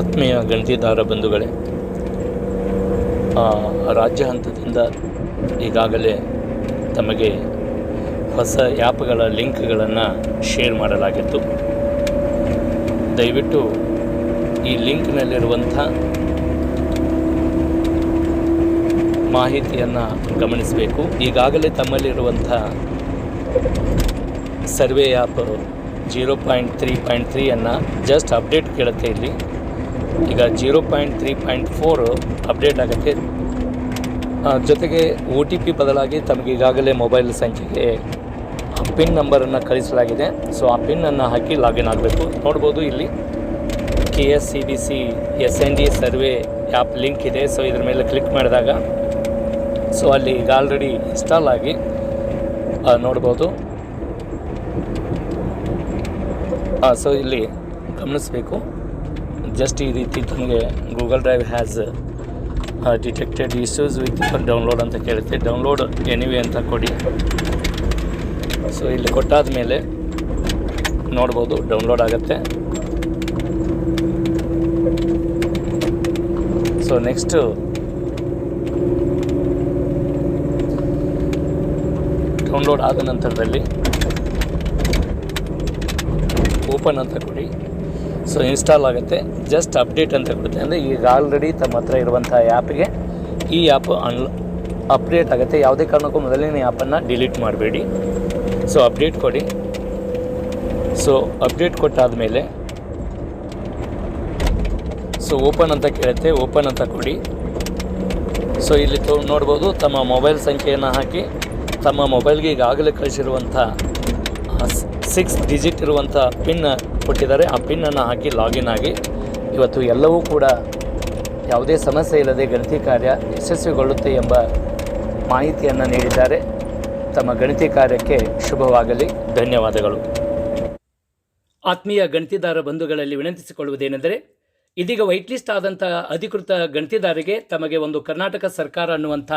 ಆತ್ಮೀಯ ಗಣತಿದಾರ ಬಂಧುಗಳೇ ರಾಜ್ಯ ಹಂತದಿಂದ ಈಗಾಗಲೇ ತಮಗೆ ಹೊಸ ಆ್ಯಪ್ಗಳ ಲಿಂಕ್ಗಳನ್ನು ಶೇರ್ ಮಾಡಲಾಗಿತ್ತು. ದಯವಿಟ್ಟು ಈ ಲಿಂಕ್ನಲ್ಲಿರುವಂಥ ಮಾಹಿತಿಯನ್ನು ಗಮನಿಸಬೇಕು. ಈಗಾಗಲೇ ತಮ್ಮಲ್ಲಿರುವಂಥ survey app zero point three point ತ್ರೀಯನ್ನು just update ಕೇಳುತ್ತೆ ಇಲ್ಲಿ. ಈಗ zero point three point four update ಆಗುತ್ತೆ. ಜೊತೆಗೆ ಒ ಟಿ ಪಿ ಬದಲಾಗಿ ತಮಗೆ ಈಗಾಗಲೇ ಮೊಬೈಲ್ ಸಂಖ್ಯೆಗೆ ಪಿನ್ ನಂಬರನ್ನು ಕಳಿಸಲಾಗಿದೆ. ಸೊ, ಆ ಪಿನ್ನನ್ನು ಹಾಕಿ ಲಾಗಿನ್ ಆಗಬೇಕು. ನೋಡ್ಬೋದು ಇಲ್ಲಿ K S C B C S N D survey app link ಇದೆ. ಸೊ, ಇದ್ರ ಮೇಲೆ ಕ್ಲಿಕ್ ಮಾಡಿದಾಗ ಸೊ, ಅಲ್ಲಿ ಈಗ ಆಲ್ರೆಡಿ ಇನ್ಸ್ಟಾಲ್ ಆಗಿ ನೋಡ್ಬೋದು. ಸೊ, ಇಲ್ಲಿ ಗಮನಿಸಬೇಕು. ಜಸ್ಟ್ ಈ ರೀತಿ ನಮಗೆ Google Drive has detected issues with download ಅಂತ ಕೇಳುತ್ತೆ. ಡೌನ್ಲೋಡ್ ಎನಿವೆ ಅಂತ ಕೊಡಿ. ಸೊ ಇಲ್ಲಿ ಕೊಟ್ಟಾದ ಮೇಲೆ ನೋಡ್ಬೋದು ಡೌನ್ಲೋಡ್ ಆಗುತ್ತೆ. ಸೊ ನೆಕ್ಸ್ಟು ಡೌನ್ಲೋಡ್ ಆದ ನಂತರದಲ್ಲಿ ಓಪನ್ ಅಂತ ಕೊಡಿ. ಸೊ ಇನ್ಸ್ಟಾಲ್ ಆಗುತ್ತೆ. ಜಸ್ಟ್ ಅಪ್ಡೇಟ್ ಅಂತ ಕೊಡುತ್ತೆ ಅಂದರೆ ಈಗ ಆಲ್ರೆಡಿ ತಮ್ಮ ಹತ್ರ ಇರುವಂಥ ಆ್ಯಪ್ಗೆ ಈ ಆ್ಯಪ್ ಅನ್ ಅಪ್ಡೇಟ್ ಆಗುತ್ತೆ. ಯಾವುದೇ ಕಾರಣಕ್ಕೂ ಮೊದಲನೇ ಆ್ಯಪನ್ನು ಡಿಲೀಟ್ ಮಾಡಬೇಡಿ. ಸೊ ಅಪ್ಡೇಟ್ ಕೊಡಿ. ಸೊ ಅಪ್ಡೇಟ್ ಕೊಟ್ಟಾದ ಮೇಲೆ ಸೊ ಓಪನ್ ಅಂತ ಕೇಳುತ್ತೆ. ಓಪನ್ ಅಂತ ಕೊಡಿ. ಸೊ ಇಲ್ಲಿ ತೋ, ನೋಡ್ಬೋದು. ತಮ್ಮ ಮೊಬೈಲ್ ಸಂಖ್ಯೆಯನ್ನು ಹಾಕಿ ತಮ್ಮ ಮೊಬೈಲ್ಗೆ ಈಗಾಗಲೇ ಕಳಿಸಿರುವಂಥ ಸಿಕ್ಸ್ ಡಿಜಿಟ್ ಇರುವಂಥ ಪಿನ್ ಕೊಟ್ಟಿದ್ದಾರೆ. ಆ ಪಿನ್ನನ್ನು ಹಾಕಿ ಲಾಗಿನ್ ಆಗಿ. ಇವತ್ತು ಎಲ್ಲವೂ ಕೂಡ ಯಾವುದೇ ಸಮಸ್ಯೆ ಇಲ್ಲದೆ ಗಣತಿ ಕಾರ್ಯ ಯಶಸ್ವಿಗೊಳ್ಳುತ್ತೆ ಎಂಬ ಮಾಹಿತಿಯನ್ನು ನೀಡಿದ್ದಾರೆ. ತಮ್ಮ ಗಣತಿ ಕಾರ್ಯಕ್ಕೆ ಶುಭವಾಗಲಿ. ಧನ್ಯವಾದಗಳು. ಆತ್ಮೀಯ ಗಣತಿದಾರ ಬಂಧುಗಳಲ್ಲಿ ವಿನಂತಿಸಿಕೊಳ್ಳುವುದೇನೆಂದರೆ, ಇದೀಗ ವೈಟ್ಲಿಸ್ಟ್ ಆದಂಥ ಅಧಿಕೃತ ಗಣಿತಿದಾರಿಗೆ ತಮಗೆ ಒಂದು ಕರ್ನಾಟಕ ಸರ್ಕಾರ ಅನ್ನುವಂಥ